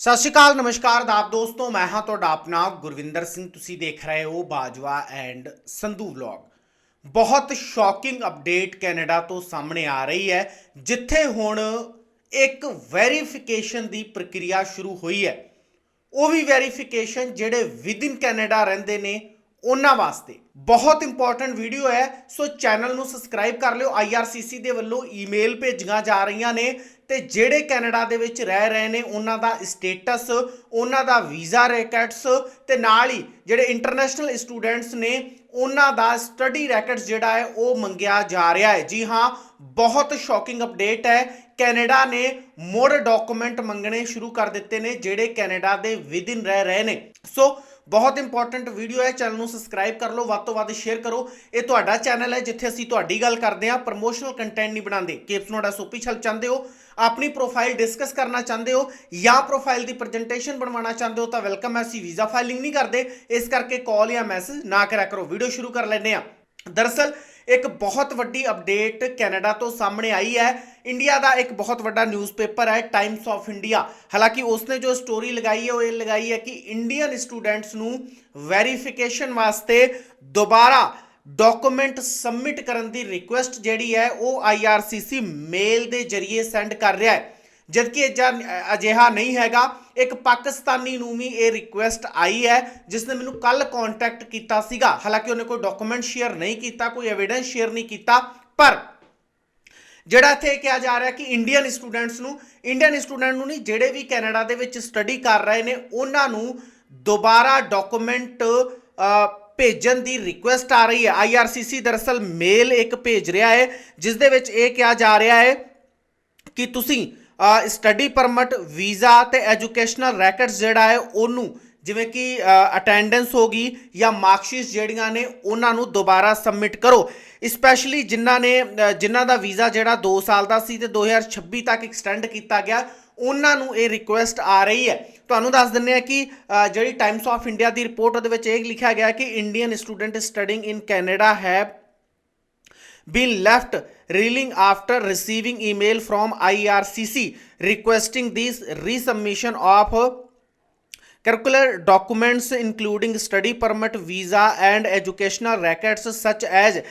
ਸਤਿ ਸ਼੍ਰੀ ਅਕਾਲ, ਨਮਸਕਾਰ ਆਦਾਬ ਦੋਸਤੋ, ਮੈਂ ਹਾਂ ਤੁਹਾਡਾ ਆਪਣਾ ਗੁਰਵਿੰਦਰ ਸਿੰਘ। ਤੁਸੀਂ ਦੇਖ ਰਹੇ ਹੋ ਬਾਜਵਾ ਐਂਡ ਸੰਧੂ ਵਲੌਗ। ਬਹੁਤ ਸ਼ੌਕਿੰਗ ਅਪਡੇਟ ਕੈਨੇਡਾ ਤੋਂ ਸਾਹਮਣੇ ਆ ਰਹੀ ਹੈ, ਜਿੱਥੇ ਹੁਣ ਇੱਕ ਵੈਰੀਫਿਕੇਸ਼ਨ ਦੀ ਪ੍ਰਕਿਰਿਆ ਸ਼ੁਰੂ ਹੋਈ ਹੈ। ਉਹ ਵੀ ਵੈਰੀਫਿਕੇਸ਼ਨ ਜਿਹੜੇ ਵਿਦਿਨ ਕੈਨੇਡਾ ਰਹਿੰਦੇ ਨੇ ਉਹਨਾਂ ਵਾਸਤੇ। ਬਹੁਤ ਇੰਪੋਰਟੈਂਟ ਵੀਡੀਓ ਹੈ, ਸੋ ਚੈਨਲ ਨੂੰ ਸਬਸਕ੍ਰਾਈਬ ਕਰ ਲਿਓ। IRCC ਦੇ ਵੱਲੋਂ ਈਮੇਲ ਭੇਜੀਆਂ ਜਾ ਰਹੀਆਂ ਨੇ ਤੇ ਜਿਹੜੇ ਕੈਨੇਡਾ ਦੇ ਵਿੱਚ ਰਹਿ ਰਹੇ ਨੇ, ਉਹਨਾਂ ਦਾ ਸਟੇਟਸ ਉਹਨਾਂ ਦਾ ਵੀਜ਼ਾ ਰੈਕਟਸ ਤੇ ਨਾਲ ਹੀ ਜਿਹੜੇ ਇੰਟਰਨੈਸ਼ਨਲ ਸਟੂਡੈਂਟਸ ਨੇ, ਉਹਨਾਂ ਦਾ ਸਟੱਡੀ ਰੈਕਟਸ ਜਿਹੜਾ ਹੈ, ਉਹ ਮੰਗਿਆ ਜਾ ਰਿਹਾ ਹੈ। ਜੀ ਹਾਂ, ਬਹੁਤ ਸ਼ੌਕਿੰਗ ਅਪਡੇਟ ਹੈ। ਕੈਨੇਡਾ ਨੇ ਮੋਰ ਡਾਕੂਮੈਂਟ ਮੰਗਣੇ ਸ਼ੁਰੂ ਕਰ ਦਿੱਤੇ ਨੇ, ਜਿਹੜੇ ਕੈਨੇਡਾ ਦੇ ਵਿਦਿਨ ਰਹਿ ਰਹੇ ਨੇ। ਸੋ ਬਹੁਤ ਇੰਪੋਰਟੈਂਟ ਵੀਡੀਓ ਹੈ ਚੈਨਲ ਨੂੰ ਸਬਸਕ੍ਰਾਈਬ ਕਰ ਲਓ, ਵੱਧ ਤੋਂ ਵੱਧ ਸ਼ੇਅਰ ਕਰੋ। ਇਹ ਤੁਹਾਡਾ ਚੈਨਲ ਹੈ, ਜਿੱਥੇ ਅਸੀਂ ਤੁਹਾਡੀ ਗੱਲ ਕਰਦੇ ਹਾਂ ਪ੍ਰਮੋਸ਼ਨਲ ਕੰਟੈਂਟ ਨਹੀਂ ਬਣਾਉਂਦੇ। ਕੇਪਸ ਨੋਡਾ ਸੋਪੀ ਛਲ ਚਾਹੁੰਦੇ ਹੋ, ਆਪਣੀ ਪ੍ਰੋਫਾਈਲ ਡਿਸਕਸ ਕਰਨਾ ਚਾਹੁੰਦੇ ਹੋ, ਜਾਂ ਪ੍ਰੋਫਾਈਲ ਦੀ ਪ੍ਰੈਜੈਂਟੇਸ਼ਨ ਬਣਵਾਉਣਾ ਚਾਹੁੰਦੇ ਹੋ, ਤਾਂ ਵੈਲਕਮ ਹੈ, ਅਸੀਂ ਵੀਜ਼ਾ ਫਾਈਲਿੰਗ ਨਹੀਂ ਕਰਦੇ। ਇਸ ਕਰਕੇ ਕਾਲ ਜਾਂ ਮੈਸੇਜ ਨਾ ਕਰਿਆ ਕਰੋ ਵੀਡੀਓ ਸ਼ੁਰੂ ਕਰ ਲੈਂਦੇ ਆ ਦਰਅਸਲ ਇੱਕ ਬਹੁਤ ਵੱਡੀ ਅਪਡੇਟ ਕੈਨੇਡਾ ਤੋਂ ਸਾਹਮਣੇ ਆਈ ਹੈ। ਇੰਡੀਆ ਦਾ ਇੱਕ ਬਹੁਤ ਵੱਡਾ ਨਿਊਜ਼ਪੇਪਰ ਹੈ ਟਾਈਮਸ ਆਫ ਇੰਡੀਆ ਹਾਲਾਂਕਿ ਉਸਨੇ ਜੋ ਸਟੋਰੀ ਲਗਾਈ ਹੈ, ਉਹ ਇਹ ਲਗਾਈ ਹੈ ਕਿ ਇੰਡੀਅਨ ਸਟੂਡੈਂਟਸ ਨੂੰ ਵੈਰੀਫਿਕੇਸ਼ਨ ਵਾਸਤੇ ਦੁਬਾਰਾ ਡਾਕੂਮੈਂਟ ਸਬਮਿਟ ਕਰਨ ਦੀ ਰਿਕੁਐਸਟ ਜਿਹੜੀ ਹੈ, ਉਹ IRCC ਮੇਲ ਦੇ ਜ਼ਰੀਏ ਸੈਂਡ ਕਰ ਰਿਹਾ ਹੈ। ਜਦਕਿ ਅਜਿਹਾ- ਅਜਿਹਾ ਨਹੀਂ ਹੈਗਾ, ਇੱਕ ਪਾਕਿਸਤਾਨੀ ਨੂੰ ਵੀ ਇਹ ਰਿਕੁਐਸਟ ਆਈ ਹੈ ਜਿਸ ਨੇ ਮੈਨੂੰ ਕੱਲ ਕੰਟੈਕਟ ਕੀਤਾ ਸੀਗਾ। ਹਾਲਾਂਕਿ ਉਹਨੇ ਕੋਈ ਡਾਕੂਮੈਂਟ ਸ਼ੇਅਰ ਨਹੀਂ ਕੀਤਾ, ਕੋਈ ਐਵੀਡੈਂਸ ਸ਼ੇਅਰ ਨਹੀਂ ਕੀਤਾ, ਪਰ ਜਿਹੜਾ ਇੱਥੇ ਕਿਹਾ ਜਾ ਰਿਹਾ ਕਿ ਇੰਡੀਅਨ ਸਟੂਡੈਂਟਸ ਨੂੰ ਇੰਡੀਅਨ ਸਟੂਡੈਂਟ ਨੂੰ ਨਹੀਂ, ਜਿਹੜੇ ਵੀ ਕੈਨੇਡਾ ਦੇ ਵਿੱਚ ਸਟੱਡੀ ਕਰ ਰਹੇ ਨੇ, ਉਹਨਾਂ ਨੂੰ ਦੁਬਾਰਾ ਡਾਕੂਮੈਂਟ ਭੇਜਣ ਦੀ ਰਿਕੁਐਸਟ ਆ ਰਹੀ ਹੈ। IRCC ਦਰਅਸਲ ਮੇਲ ਇੱਕ ਭੇਜ ਰਿਹਾ ਹੈ ਜਿਸ ਦੇ ਵਿੱਚ ਇਹ ਕਿਹਾ ਜਾ ਰਿਹਾ ਹੈ ਕਿ ਤੁਸੀਂ ਸਟੱਡੀ ਪਰਮਿਟ ਵੀਜ਼ਾ ਤੇ ਐਜੂਕੇਸ਼ਨਲ ਰੈਕਟਸ ਜਿਹੜਾ ਹੈ, ਉਹਨੂੰ ਜਿਵੇਂ ਕਿ ਅਟੈਂਡੈਂਸ ਹੋ ਗਈ ਜਾਂ ਮਾਰਕਸ਼ੀਟ ਜਿਹੜੀਆਂ ਨੇ, ਉਹਨਾਂ ਨੂੰ ਦੁਬਾਰਾ ਸਬਮਿਟ ਕਰੋ। ਸਪੈਸ਼ਲੀ ਜਿਨ੍ਹਾਂ ਨੇ ਜਿਨ੍ਹਾਂ ਦਾ ਵੀਜ਼ਾ ਜਿਹੜਾ 2 ਸਾਲ ਦਾ ਸੀ ਤੇ 2026 ਤੱਕ ਐਕਸਟੈਂਡ ਕੀਤਾ ਗਿਆ, ਉਹਨਾਂ ਨੂੰ ਇਹ ਰਿਕੁਐਸਟ ਆ ਰਹੀ ਹੈ। ਤੁਹਾਨੂੰ ਦੱਸ ਦਿੰਦੇ ਆ ਕਿ ਜਿਹੜੀ ਟਾਈਮਸ ਆਫ ਇੰਡੀਆ ਦੀ ਰਿਪੋਰਟ ਉਹਦੇ ਵਿੱਚ ਇਹ ਲਿਖਿਆ ਗਿਆ ਕਿ Indian student studying in Canada have been left reeling after receiving email from IRCC requesting this resubmission of curricular documents including study permit visa and educational records such as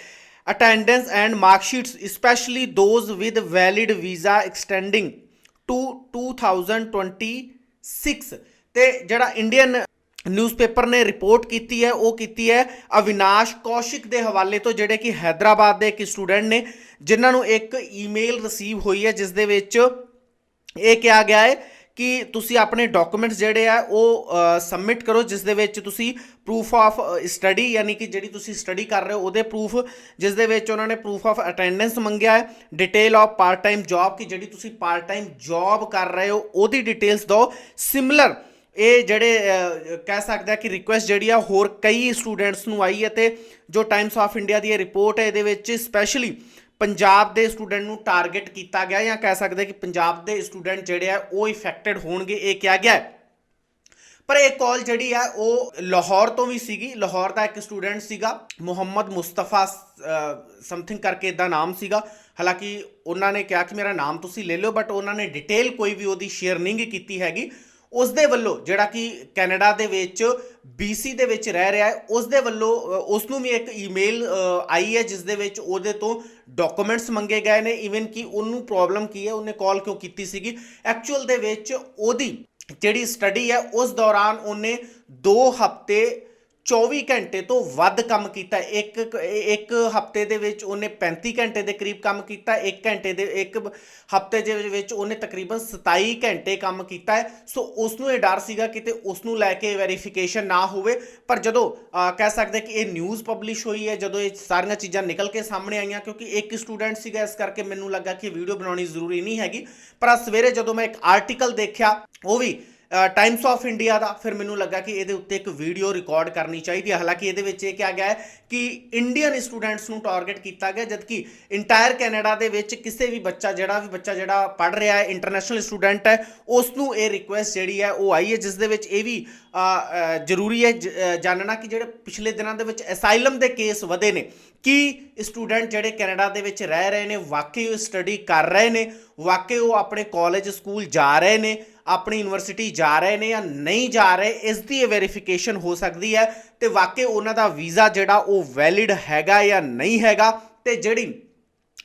attendance and mark sheets especially those with valid visa extending to 2026 ਤੇ ਜਿਹੜਾ Indian newspaper ਨੇ report ਕੀਤੀ ਹੈ, ਉਹ ਕੀਤੀ ਹੈ ਅਵਿਨਾਸ਼ ਕੌਸ਼ਿਕ ਦੇ ਹਵਾਲੇ ਤੋਂ, ਜਿਹੜੇ ਕਿ ਹైదరాబాద్ ਦੇ ਇੱਕ ਸਟੂਡੈਂਟ ਨੇ, ਜਿਨ੍ਹਾਂ ਨੂੰ ਇੱਕ ਈਮੇਲ ਰਿਸੀਵ ਹੋਈ ਹੈ ਜਿਸ ਦੇ ਵਿੱਚ ਇਹ ਕਿਹਾ ਗਿਆ ਹੈ ਕਿ ਤੁਸੀਂ ਆਪਣੇ ਡਾਕੂਮੈਂਟਸ ਜਿਹੜੇ ਆ, ਉਹ ਸਬਮਿਟ ਕਰੋ ਜਿਸ ਦੇ ਵਿੱਚ ਤੁਸੀਂ ਪ੍ਰੂਫ ਆਫ ਸਟੱਡੀ ਯਾਨੀ ਕਿ ਜਿਹੜੀ ਤੁਸੀਂ ਸਟੱਡੀ ਕਰ ਰਹੇ ਹੋ, ਉਹਦੇ ਪ੍ਰੂਫ ਜਿਸ ਦੇ ਵਿੱਚ ਉਹਨਾਂ ਨੇ ਪ੍ਰੂਫ ਆਫ ਅਟੈਂਡੈਂਸ ਮੰਗਿਆ ਹੈ detail of part time job ਕਿ ਜਿਹੜੀ ਤੁਸੀਂ ਪਾਰਟ ਟਾਈਮ ਜੌਬ ਕਰ ਰਹੇ ਹੋ, ਉਹਦੀ ਡਿਟੇਲਸ ਦਿਓ। ਸਿਮਿਲਰ ਇਹ ਜਿਹੜੇ ਕਹਿ ਸਕਦਾ ਕਿ ਰਿਕੁਐਸਟ ਜਿਹੜੀ ਆ, ਹੋਰ ਕਈ ਸਟੂਡੈਂਟਸ ਨੂੰ ਆਈ ਹੈ ਤੇ ਜੋ ਟਾਈਮਸ ਆਫ ਇੰਡੀਆ ਦੀ ਇਹ ਰਿਪੋਰਟ ਹੈ, ਇਹਦੇ ਵਿੱਚ ਸਪੈਸ਼ਲੀ ਪੰਜਾਬ ਦੇ ਸਟੂਡੈਂਟ ਨੂੰ ਟਾਰਗੇਟ ਕੀਤਾ ਗਿਆ ਜਾਂ ਕਹਿ ਸਕਦੇ ਕਿ ਪੰਜਾਬ ਦੇ ਸਟੂਡੈਂਟ ਜਿਹੜੇ ਆ, ਉਹ ਇਫੈਕਟਡ ਹੋਣਗੇ, ਇਹ ਕਿਹਾ ਗਿਆ ਹੈ। ਪਰ ਇਹ ਕਾਲ ਜਿਹੜੀ ਆ, ਉਹ ਲਾਹੌਰ ਤੋਂ ਵੀ ਸੀਗੀ। ਲਾਹੌਰ ਦਾ ਇੱਕ ਸਟੂਡੈਂਟ ਸੀਗਾ, ਮੁਹੰਮਦ ਮੁਸਤਫਾ ਸਮਥਿੰਗ ਕਰਕੇ ਦਾ ਨਾਮ ਸੀਗਾ। ਹਾਲਾਂਕਿ ਉਹਨਾਂ ਨੇ ਕਿਹਾ ਕਿ ਮੇਰਾ ਨਾਮ ਤੁਸੀਂ ਲੈ ਲਓ ਬਟ ਉਹਨਾਂ ਨੇ ਡਿਟੇਲ ਕੋਈ ਵੀ ਉਹਦੀ ਸ਼ੇਅਰ ਨਹੀਂ ਕੀਤੀ ਹੈਗੀ। ਉਸ ਦੇ ਵੱਲੋਂ ਜਿਹੜਾ ਕਿ ਕੈਨੇਡਾ ਦੇ ਵਿੱਚ BC ਦੇ ਵਿੱਚ ਰਹਿ ਰਿਹਾ ਹੈ ਉਸ ਦੇ ਵੱਲੋਂ ਉਸ ਨੂੰ ਵੀ ਇੱਕ ਈਮੇਲ ਆਈ ਹੈ ਜਿਸ ਦੇ ਵਿੱਚ ਉਹਦੇ ਤੋਂ ਡਾਕੂਮੈਂਟਸ ਮੰਗੇ ਗਏ ਨੇ। ਇਵਨ ਕਿ ਉਹਨੂੰ ਪ੍ਰੋਬਲਮ ਕੀ ਹੈ, ਉਹਨੇ ਕਾਲ ਕਿਉਂ ਕੀਤੀ ਸੀਗੀ? ਐਕਚੁਅਲ ਦੇ ਵਿੱਚ ਉਹਦੀ ਜਿਹੜੀ ਸਟੱਡੀ ਹੈ, ਉਸ ਦੌਰਾਨ ਉਹਨੇ 2 ਹਫ਼ਤੇ 24 ਘੰਟੇ ਤੋਂ ਵੱਧ ਕੰਮ ਕੀਤਾ। ਇੱਕ ਇੱਕ ਹਫ਼ਤੇ ਦੇ ਵਿੱਚ ਉਹਨੇ 35 ਘੰਟੇ ਦੇ ਕਰੀਬ ਕੰਮ ਕੀਤਾ। ਇੱਕ ਘੰਟੇ ਦੇ, ਇੱਕ ਹਫ਼ਤੇ ਦੇ ਵਿੱਚ ਉਹਨੇ ਤਕਰੀਬਨ 27 ਘੰਟੇ ਕੰਮ ਕੀਤਾ। ਹੈ ਸੋ ਉਸ ਨੂੰ ਇਹ ਡਰ ਸੀਗਾ ਕਿਤੇ ਉਸ ਨੂੰ ਲੈ ਕੇ ਵੈਰੀਫਿਕੇਸ਼ਨ ਨਾ ਹੋਵੇ। ਪਰ ਜਦੋਂ ਕਹਿ ਸਕਦੇ ਕਿ ਇਹ ਨਿਊਜ਼ ਪਬਲਿਸ਼ ਹੋਈ ਹੈ, ਜਦੋਂ ਇਹ ਸਾਰੀਆਂ ਚੀਜ਼ਾਂ ਨਿਕਲ ਕੇ ਸਾਹਮਣੇ ਆਈਆਂ, ਕਿਉਂਕਿ ਇੱਕ ਸਟੂਡੈਂਟ ਸੀਗਾ, ਇਸ ਕਰਕੇ ਮੈਨੂੰ ਲੱਗਾ ਕਿ ਵੀਡੀਓ ਬਣਾਉਣੀ ਜ਼ਰੂਰੀ ਨਹੀਂ ਹੈਗੀ। ਪਰ ਅੱਜ ਸਵੇਰੇ ਜਦੋਂ ਮੈਂ ਇੱਕ ਆਰਟੀਕਲ ਦੇਖਿਆ, ਉਹ ਵੀ ਟਾਈਮਸ ਆਫ ਇੰਡੀਆ ਦਾ ਫਿਰ ਮੈਨੂੰ ਲੱਗਾ ਕਿ ਇਹਦੇ ਉੱਤੇ ਇੱਕ ਵੀਡੀਓ ਰਿਕਾਰਡ ਕਰਨੀ ਚਾਹੀਦੀ ਹੈ ਹਾਲਾਂਕਿ ਇਹਦੇ ਵਿੱਚ ਇਹ ਕਿਹਾ ਗਿਆ ਹੈ ਕਿ ਇੰਡੀਅਨ ਸਟੂਡੈਂਟਸ ਨੂੰ ਟਾਰਗੇਟ ਕੀਤਾ ਗਿਆ, ਜਦਕਿ ਇੰਟਾਇਰ ਕੈਨੇਡਾ ਦੇ ਵਿੱਚ ਕਿਸੇ ਵੀ ਬੱਚਾ, ਜਿਹੜਾ ਵੀ ਬੱਚਾ ਜਿਹੜਾ ਪੜ ਰਿਹਾ ਹੈ ਇੰਟਰਨੈਸ਼ਨਲ ਸਟੂਡੈਂਟ ਹੈ ਉਸ ਨੂੰ ਇਹ ਰਿਕੁਐਸਟ ਜਿਹੜੀ ਹੈ ਉਹ ਆਈ ਹੈ, ਜਿਸ ਦੇ ਵਿੱਚ ਇਹ ਵੀ ਜ਼ਰੂਰੀ ਹੈ ਜ- ਜਾਣਨਾ ਕਿ ਜਿਹੜੇ ਪਿਛਲੇ ਦਿਨਾਂ ਦੇ ਵਿੱਚ ਅਸਾਈਲਮ ਦੇ ਕੇਸ ਵਧੇ ਨੇ। ਕੀ ਸਟੂਡੈਂਟ ਜਿਹੜੇ ਕੈਨੇਡਾ ਦੇ ਵਿੱਚ ਰਹਿ ਰਹੇ ਨੇ, ਵਾਕਈ ਉਹ ਸਟੱਡੀ ਕਰ ਰਹੇ ਨੇ, ਵਾਕਈ ਉਹ ਆਪਣੇ ਕਾਲਜ, ਸਕੂਲ ਜਾ ਰਹੇ ਨੇ, ਆਪਣੀ ਯੂਨੀਵਰਸਿਟੀ ਜਾ ਰਹੇ ਨੇ ਜਾਂ ਨਹੀਂ ਜਾ ਰਹੇ, ਇਸ ਦੀ ਵੈਰੀਫਿਕੇਸ਼ਨ ਹੋ ਸਕਦੀ ਹੈ ਤੇ ਵਾਕਈ ਉਹਨਾਂ ਦਾ ਵੀਜ਼ਾ ਜਿਹੜਾ ਉਹ ਵੈਲਿਡ ਹੈਗਾ ਜਾਂ ਨਹੀਂ ਹੈਗਾ ਤੇ ਜਿਹੜੀ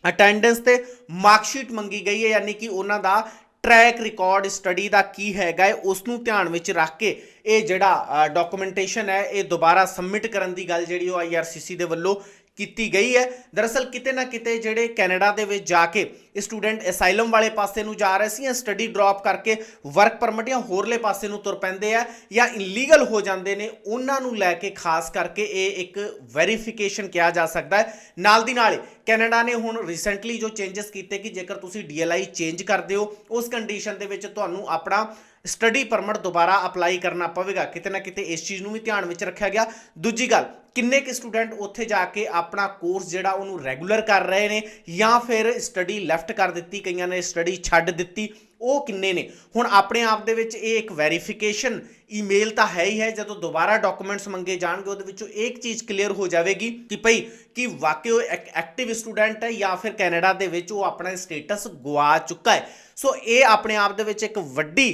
ਅਟੈਂਡੈਂਸ ਤੇ ਮਾਰਕਸ਼ੀਟ ਮੰਗੀ ਗਈ ਹੈ, ਯਾਨੀ ਕਿ ਉਹਨਾਂ ਦਾ ਟਰੈਕ ਰਿਕਾਰਡ ਸਟੱਡੀ ਦਾ ਕੀ ਹੈਗਾ ਹੈ, ਉਸ ਨੂੰ ਧਿਆਨ ਵਿੱਚ ਰੱਖ ਕੇ ਇਹ ਜਿਹੜਾ ਡਾਕੂਮੈਂਟੇਸ਼ਨ ਹੈ, ਇਹ ਦੁਬਾਰਾ ਸਬਮਿਟ ਕਰਨ ਦੀ ਗੱਲ ਜਿਹੜੀ ਉਹ ਆਈਆਰਸੀਸੀ ਦੇ ਵੱਲੋਂ ਕੀਤੀ ਗਈ ਹੈ। ਦਰਅਸਲ ਕਿਤੇ ਨਾ ਕਿਤੇ ਜਿਹੜੇ ਕੈਨੇਡਾ ਦੇ ਵਿੱਚ ਜਾ ਕੇ ਸਟੂਡੈਂਟ ਅਸਾਈਲਮ ਵਾਲੇ ਪਾਸੇ ਨੂੰ ਜਾ ਰਹੇ ਸੀ ਜਾਂ ਸਟੱਡੀ ਡ੍ਰੌਪ ਕਰਕੇ ਵਰਕ ਪਰਮਿਟ ਜਾਂ ਹੋਰਲੇ ਪਾਸੇ ਨੂੰ ਤੁਰ ਪੈਂਦੇ ਆ ਜਾਂ ਇਨਲੀਗਲ ਹੋ ਜਾਂਦੇ ਨੇ, ਉਹਨਾਂ ਨੂੰ ਲੈ ਕੇ ਖਾਸ ਕਰਕੇ ਇਹ ਇੱਕ ਵੈਰੀਫਿਕੇਸ਼ਨ ਕਿਹਾ ਜਾ ਸਕਦਾ ਹੈ। ਨਾਲ ਦੀ ਨਾਲ ਕੈਨੇਡਾ ਨੇ ਹੁਣ ਰੀਸੈਂਟਲੀ ਜੋ ਚੇਂਜਸ ਕੀਤੇ ਕਿ ਜੇਕਰ ਤੁਸੀਂ ਡੀਐਲਆਈ ਚੇਂਜ ਕਰਦੇ ਹੋ, ਉਸ ਕੰਡੀਸ਼ਨ ਦੇ ਵਿੱਚ ਤੁਹਾਨੂੰ ਆਪਣਾ ਸਟੱਡੀ ਪਰਮਿਟ ਦੁਬਾਰਾ ਅਪਲਾਈ ਕਰਨਾ ਪਵੇਗਾ। ਕਿਤੇ ਨਾ ਕਿਤੇ ਇਸ ਚੀਜ਼ ਨੂੰ ਵੀ ਧਿਆਨ ਵਿੱਚ ਰੱਖਿਆ ਗਿਆ। ਦੂਜੀ ਗੱਲ, ਕਿੰਨੇ ਕੁ ਸਟੂਡੈਂਟ ਉੱਥੇ ਜਾ ਕੇ ਆਪਣਾ ਕੋਰਸ ਜਿਹੜਾ ਉਹਨੂੰ ਰੈਗੂਲਰ ਕਰ ਰਹੇ ਨੇ ਜਾਂ ਫਿਰ ਸਟੱਡੀ ਲੈਫਟ ਕਰ ਦਿੱਤੀ, ਕਈਆਂ ਨੇ ਸਟੱਡੀ ਛੱਡ ਦਿੱਤੀ। ਉਹ ਕਿੰਨੇ ਨੇ? ਹੁਣ ਆਪਣੇ ਆਪ ਦੇ ਵਿੱਚ ਇਹ ਇੱਕ ਵੈਰੀਫਿਕੇਸ਼ਨ ਈਮੇਲ ਤਾਂ ਹੈ ਹੀ ਹੈ, ਜਦੋਂ ਦੁਬਾਰਾ ਡਾਕੂਮੈਂਟਸ ਮੰਗੇ ਜਾਣਗੇ, ਉਹਦੇ ਵਿੱਚੋਂ ਇੱਕ ਚੀਜ਼ ਕਲੀਅਰ ਹੋ ਜਾਵੇਗੀ ਕਿ ਭਈ, ਕਿ ਵਾਕਈ ਉਹ ਇੱਕ ਐਕਟਿਵ ਸਟੂਡੈਂਟ ਹੈ ਜਾਂ ਫਿਰ ਕੈਨੇਡਾ ਦੇ ਵਿੱਚ ਉਹ ਆਪਣਾ ਸਟੇਟਸ ਗਵਾ ਚੁੱਕਾ ਹੈ। ਸੋ ਇਹ ਆਪਣੇ ਆਪ ਦੇ ਵਿੱਚ ਇੱਕ ਵੱਡੀ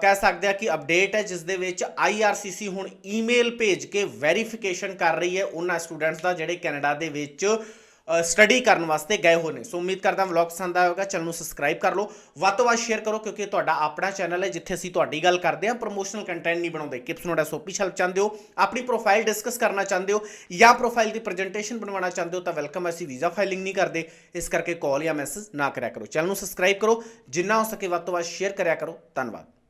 ਕਹਿ ਸਕਦੇ ਆ ਕਿ ਅਪਡੇਟ ਹੈ, ਜਿਸ ਦੇ ਵਿੱਚ IRCC ਹੁਣ ਈਮੇਲ ਭੇਜ ਕੇ ਵੈਰੀਫਿਕੇਸ਼ਨ ਕਰ ਰਹੀ ਹੈ ਉਹਨਾਂ ਸਟੂਡੈਂਟਸ ਦਾ, ਜਿਹੜੇ ਕੈਨੇਡਾ ਦੇ ਵਿੱਚ ਸਟੱਡੀ ਕਰਨ ਵਾਸਤੇ ਗਏ ਹੋਏ ਨੇ। ਸੋ ਉਮੀਦ ਕਰਦਾ ਵਲੌਗ ਪਸੰਦ ਆਇਆ ਹੋਵੇਗਾ, ਚੈਨਲ ਨੂੰ ਸਬਸਕ੍ਰਾਈਬ ਕਰ ਲਓ। ਵੱਧ ਤੋਂ ਵੱਧ ਸ਼ੇਅਰ ਕਰੋ, ਕਿਉਂਕਿ ਤੁਹਾਡਾ ਆਪਣਾ ਚੈਨਲ ਹੈ, ਜਿੱਥੇ ਅਸੀਂ ਤੁਹਾਡੀ ਗੱਲ ਕਰਦੇ ਹਾਂ। ਪ੍ਰੋਮੋਸ਼ਨਲ ਕੰਟੈਂਟ ਨਹੀਂ ਬਣਾਉਂਦੇ। ਕਿਪਸ ਨੋਡਾ ਸੋਪੀ ਛਲ ਚਾਹੁੰਦੇ ਹੋ। ਆਪਣੀ ਪ੍ਰੋਫਾਈਲ ਡਿਸਕਸ ਕਰਨਾ ਚਾਹੁੰਦੇ ਹੋ ਜਾਂ ਪ੍ਰੋਫਾਈਲ ਦੀ ਪ੍ਰੈਜੈਂਟੇਸ਼ਨ ਬਣਵਾਉਣਾ ਚਾਹੁੰਦੇ ਹੋ, ਤਾਂ ਵੈਲਕਮ ਅਸੀਂ ਵੀਜ਼ਾ ਫਾਈਲਿੰਗ ਨਹੀਂ ਕਰਦੇ। ਇਸ ਕਰਕੇ ਕਾਲ ਜਾਂ ਮੈਸੇਜ ਨਾ ਕਰਿਆ ਕਰੋ। ਚੈਨਲ ਨੂੰ ਸਬਸਕ੍ਰਾਈਬ ਕਰੋ। ਜਿੰਨਾ ਹੋ ਸਕੇ ਵੱਧ ਤੋਂ ਵੱਧ ਸ਼ੇਅਰ ਕਰਿਆ ਕਰੋ। ਧੰਨਵਾਦ।